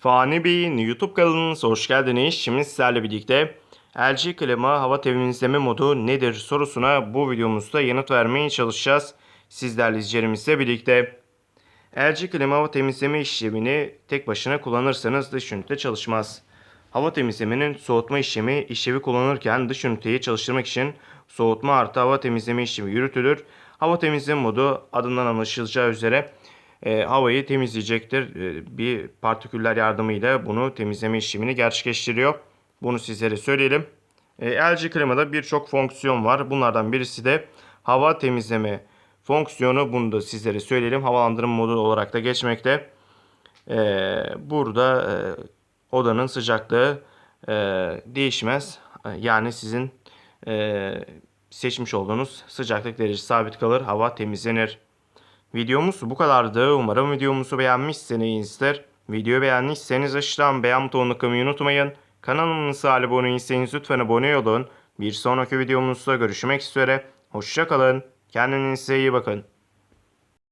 Fani Bey'in YouTube kanalınıza hoş geldiniz. Şimdi sizlerle birlikte LG klima hava temizleme modu nedir sorusuna bu videomuzda yanıt vermeye çalışacağız. Sizlerle izleyicilerimizle birlikte. LG klima hava temizleme işlemini tek başına kullanırsanız dış ünite çalışmaz. Hava temizlemenin soğutma işlemi işlevi kullanırken dış üniteyi çalıştırmak için soğutma artı hava temizleme işlemi yürütülür. Hava temizleme modu adından anlaşılacağı üzere e, havayı temizleyecektir. E, bir partiküller yardımıyla bunu temizleme işlemini gerçekleştiriyor. Bunu sizlere söyleyelim. E, LG klimada birçok fonksiyon var. Bunlardan birisi de hava temizleme fonksiyonu. Bunu da sizlere söyleyelim. Havalandırma modu olarak da geçmekte. E, burada e, odanın sıcaklığı e, değişmez. Yani sizin e, seçmiş olduğunuz sıcaklık derecesi sabit kalır. Hava temizlenir. Videomuz bu kadardı. Umarım videomuzu beğenmişsinizdir. Videoyu beğendiyseniz aşağıdan beğen butonuna tıklamayı unutmayın. Kanalımıza abone değilseniz lütfen abone olun. Bir sonraki videomuzda görüşmek üzere. Hoşçakalın. Kendinize iyi bakın.